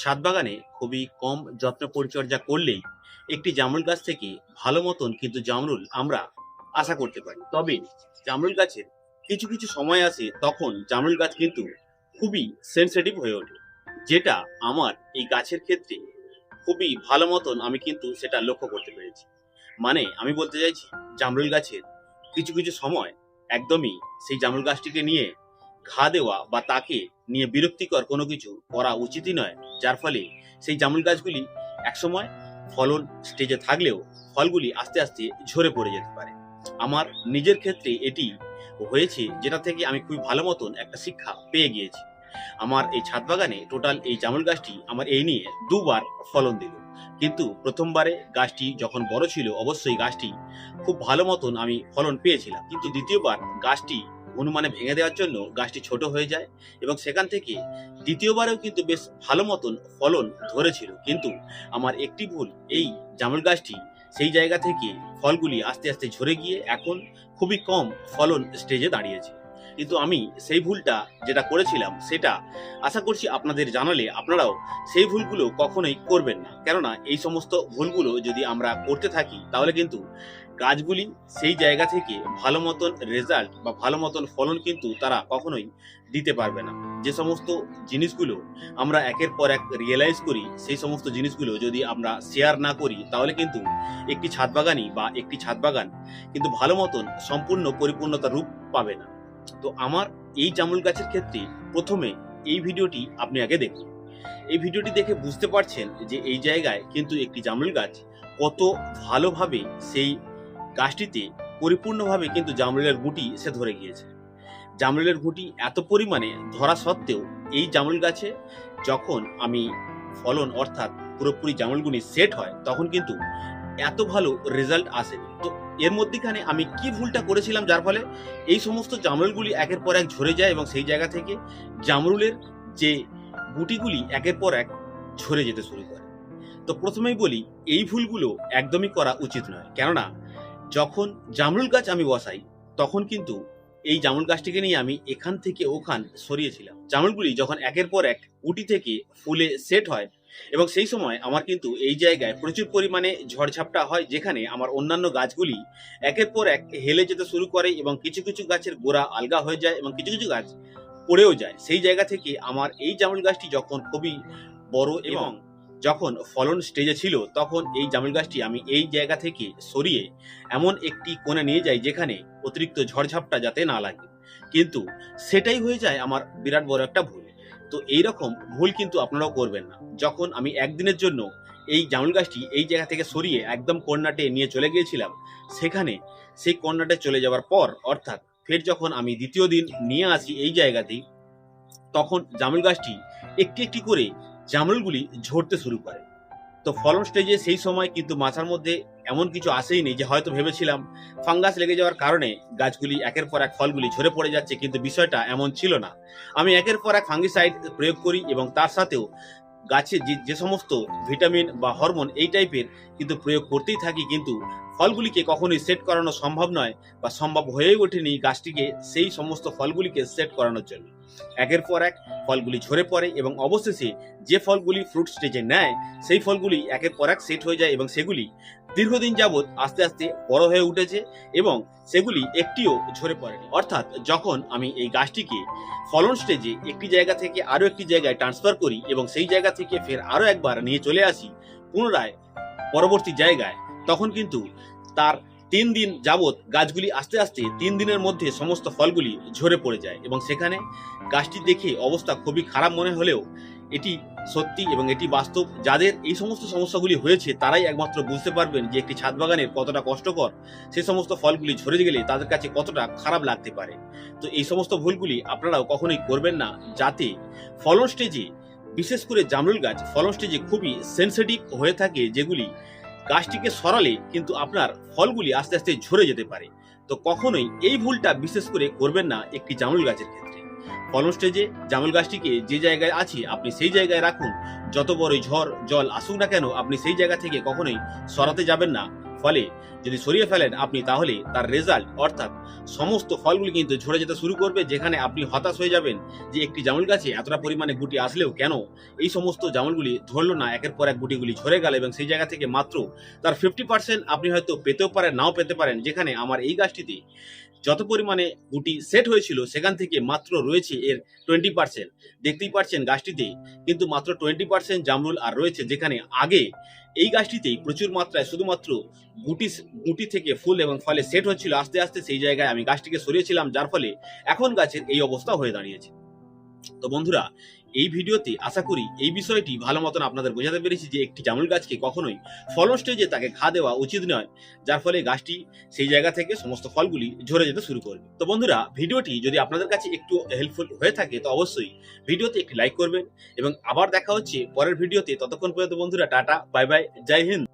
ছাদ বাগানে খুবই কম যত্ন পরিচর্যা করলেই একটি জামরুল গাছ থেকে ভালো মতন কিন্তু জামরুল আমরা আশা করতে পারি। তবে জামরুল গাছের কিছু কিছু সময় আসে তখন জামরুল গাছ কিন্তু খুবই সেন্সিটিভ হয়ে ওঠে, যেটা আমার এই গাছের ক্ষেত্রে খুবই ভালো মতন আমি কিন্তু সেটা লক্ষ্য করতে পেরেছি। মানে আমি বলতে চাইছি, জামরুল গাছের কিছু কিছু সময় একদমই সেই জামরুল গাছটিকে নিয়ে ঘা দেওয়া বা তাকে নিয়ে বিরক্তিকর কোনো কিছু করা উচিতই নয়। যার ফলে সেই জামুল গাছগুলি একসময় ফলন স্টেজে থাকলেও ফলগুলি আস্তে আস্তে ঝরে পড়ে যেতে পারে। আমার নিজের ক্ষেত্রে এটি হয়েছে যেটা থেকে আমি খুবই ভালো মতন একটা শিক্ষা পেয়ে গিয়েছি। আমার এই ছাদ বাগানে টোটাল এই জামুল গাছটি আমার এই নিয়ে দুবার ফলন দিল। কিন্তু প্রথমবারে গাছটি যখন বড় ছিল, অবশ্যই গাছটি খুব ভালো মতন আমি ফলন পেয়েছিলাম। কিন্তু দ্বিতীয়বার গাছটি অনুমানে ভেঙে দেওয়ার জন্য গাছটি ছোট হয়ে যায় এবং সেখান থেকে দ্বিতীয়বারেও কিন্তু বেশ ভালো মতন ফলন ধরেছিল। কিন্তু আমার একটি ভুল, এই জামরুল গাছটি সেই জায়গা থেকে ফলগুলি আস্তে আস্তে ঝরে গিয়ে এখন খুবই কম ফলন স্টেজে দাঁড়িয়েছে। কিন্তু আমি সেই ভুলটা যেটা করেছিলাম সেটা আশা করছি আপনাদের জানালে আপনারাও সেই ভুলগুলো কখনোই করবেন না। কেননা এই সমস্ত ভুলগুলো যদি আমরা করতে থাকি, তাহলে কিন্তু গাছগুলি সেই জায়গা থেকে ভালো মতন রেজাল্ট বা ভালো মতন ফলন কিন্তু তারা কখনোই দিতে পারবে না। যে সমস্ত জিনিসগুলো আমরা একের পর এক রিয়েলাইজ করি, সেই সমস্ত জিনিসগুলো যদি আমরা শেয়ার না করি, তাহলে কিন্তু একটি ছাদ বাগানই বা একটি ছাদ বাগান কিন্তু ভালো মতন সম্পূর্ণ পরিপূর্ণতা রূপ পাবে না। তো আমার এই জামুল গাছের ক্ষেত্রে প্রথমে এই ভিডিওটি আপনি আগে দেখুন। এই ভিডিওটি দেখে বুঝতে পারছেন যে এই জায়গায় কিন্তু একটি জামরুল গাছ কত ভালোভাবে সেই গাছটিতে পরিপূর্ণভাবে কিন্তু জামরুলের গুটি সে ধরে গিয়েছে। জামরুলের গুটি এত পরিমাণে ধরা সত্ত্বেও এই জামরুল গাছে যখন আমি ফলন অর্থাৎ পুরোপুরি জামরুলগুলি সেট হয়, তখন কিন্তু এত ভালো রেজাল্ট আসেনি। তো এর মধ্যেখানে আমি কি ভুলটা করেছিলাম যার ফলে এই সমস্ত জামরুলগুলি একের পর এক ঝরে যায় এবং সেই জায়গা থেকে জামরুলের যে গুটিগুলি একের পর এক ঝরে যেতে শুরু করে। তো প্রথমেই বলি, এই ভুলগুলো একদমই করা উচিত নয়। কেননা যখন জামরুল গাছ আমি বসাই তখন কিন্তু এই জামরুল গাছটিকে নিয়ে আমি এখান থেকে ওখান সরিয়েছিলাম। জামরুলগুলি যখন একের পর এক উটি থেকে ফুলে সেট হয় এবং সেই সময় আমার কিন্তু এই জায়গায় প্রচুর পরিমাণে ঝড়ঝাপটা হয় যেখানে আমার অন্যান্য গাছগুলি একের পর এক হেলে যেতে শুরু করে এবং কিছু কিছু গাছের গোড়া আলগা হয়ে যায় এবং কিছু কিছু গাছ পড়েও যায়। সেই জায়গা থেকে আমার এই জামরুল গাছটি যখন খুবই বড় এবং যখন ফলন স্টেজে ছিল, তখন এই জামরুল গাছটি আমি এই জায়গা থেকে সরিয়ে এমন একটি কোণে নিয়ে যাই যেখানে অতিরিক্ত ঝড়ঝাপটা যাতে না লাগে। কিন্তু সেটাই হয়ে যায় আমার বিরাট বড় একটা ভুল। তো এই রকম ভুল কিন্তু আপনারাও করবেন না। যখন আমি একদিনের জন্য এই জামরুল গাছটি এই জায়গা থেকে সরিয়ে একদম কর্নাটে নিয়ে চলে গিয়েছিলাম, সেখানে সেই কর্নাটে চলে যাওয়ার পর, অর্থাৎ ফের যখন আমি দ্বিতীয় দিন নিয়ে আসি এই জায়গাতেই, তখন জামরুল গাছটি একটি একটি করে জামরুলগুলি ঝরতে শুরু করে। তো ফলন স্টেজে সেই সময় কিন্তু মাথার মধ্যে এমন কিছু আসেই নেই যে হয়তো ভেবেছিলাম ফাঙ্গাস লেগে যাওয়ার কারণে গাছগুলি একের পর এক ফলগুলি ঝরে পড়ে যাচ্ছে, কিন্তু বিষয়টা এমন ছিল না। আমি একের পর এক ফাঙ্গিসাইড প্রয়োগ করি এবং তার সাথেও গাছে যে যে সমস্ত ভিটামিন বা হরমোন এই টাইপের কিন্তু প্রয়োগ করতেই থাকি, কিন্তু ফলগুলিকে কখনোই সেট করানো সম্ভব নয় বা সম্ভব হয়েই ওঠেনি গাছটিকে, সেই সমস্ত ফলগুলিকে সেট করানোর জন্য। একের পর এক ফলগুলি ঝরে পড়ে এবং অবশেষে যে ফলগুলি ফ্রুট স্টেজে নেয়, সেই ফলগুলি একের পর এক সেট হয়ে যায় এবং সেগুলি দীর্ঘদিন যাবৎ আস্তে আস্তে বড় হয়ে উঠেছে এবং সেগুলি একটিও ঝরে পড়েনি। অর্থাৎ যখন আমি এই গাছটিকে ফলন স্টেজে একটি জায়গা থেকে আরও একটি জায়গায় ট্রান্সফার করি এবং সেই জায়গা থেকে ফের আরও একবার নিয়ে চলে আসি, পুনরায় পরবর্তী জায়গায় তখন কিন্তু তার তিন দিন যাবৎ গাছগুলি আস্তে আস্তে তিন দিনের মধ্যে সমস্ত ফলগুলি ঝরে পড়ে যায় এবং সেখানে গাছটি দেখে অবস্থা খুবই খারাপ মনে হলেও এটি সত্যি এবং এটি বাস্তব। যাদের এই সমস্ত সমস্যাগুলি হয়েছে, তারাই একমাত্র বুঝতে পারবেন যে একটি ছাদ বাগানের কতটা কষ্টকর। সে সমস্ত ফলগুলি ঝরে গেলে তাদের কাছে কতটা খারাপ লাগতে পারে। তো এই সমস্ত ভুলগুলি আপনারাও কখনোই করবেন না, যাতে ফলন স্টেজে, বিশেষ করে জামরুল গাছ, ফলন স্টেজে খুবই সেন্সিটিভ হয়ে থাকে যেগুলি গাছটিকে সরালে কিন্তু আপনার ফলগুলি আস্তে আস্তে ঝরে যেতে পারে। তো কখনোই এই ভুলটা বিশেষ করে করবেন না একটি জামুল গাছের ক্ষেত্রে। ফলন স্টেজে জামুল গাছটিকে যে জায়গায় আছে, আপনি সেই জায়গায় রাখুন। যত বড়ই ঝড়, জল আসুক না কেন, আপনি সেই জায়গা থেকে কখনোই সরাতে যাবেন না। ফলে যদি সরিয়ে ফেলেন আপনি, তাহলে তার রেজাল্ট অর্থাৎ সমস্ত ফলগুলি কিন্তু ঝরে যেতে শুরু করবে, যেখানে আপনি হতাশ হয়ে যাবেন যে একটি জামুল গাছে এতটা পরিমাণে গুটি আসলেও কেন? এই সমস্ত জামুলগুলি ধরলো না, একের পর এক গুটিগুলি ঝরে গেল এবং সেই জায়গা থেকে মাত্র তার ফিফটি পার্সেন্ট আপনি হয়তো পেতেও পারেন, নাও পেতে পারেন। যেখানে আমার এই গাছটিতে যত পরিমাণে গুটি সেট হয়েছিল, সেখান থেকে মাত্র রয়েছে এর টোয়েন্টি পার্সেন্ট দেখতেই পাচ্ছেন গাছটিতে কিন্তু মাত্র টোয়েন্টি পার্সেন্ট জামরুল আর রয়েছে, যেখানে আগে এই গাছটিতেই প্রচুর মাত্রায় শুধুমাত্র গুটি গুটি থেকে ফুল এবং ফলে সেট হচ্ছিল। আস্তে আস্তে সেই জায়গায় আমি গাছটিকে সরিয়েছিলাম, যার ফলে এখন গাছের এই অবস্থা হয়ে দাঁড়িয়েছে। তো বন্ধুরা, এই ভিডিওতে আশা করি এই বিষয়টি ভালো মতন আপনাদের বোঝাতে পেরেছি যে একটি জামুল গাছকে কখনোই ফলন স্টেজে তাকে ঘা দেওয়া উচিত নয়, যার ফলে গাছটি সেই জায়গা থেকে সমস্ত ফলগুলি ঝরে যেতে শুরু করবে। তো বন্ধুরা, ভিডিওটি যদি আপনাদের কাছে একটু হেল্পফুল হয়ে থাকে, তো অবশ্যই ভিডিওতে একটি লাইক করবেন এবং আবার দেখা হচ্ছে পরের ভিডিওতে। ততক্ষণ পর্যন্ত বন্ধুরা, টাটা বাই বাই জয় হিন্দ।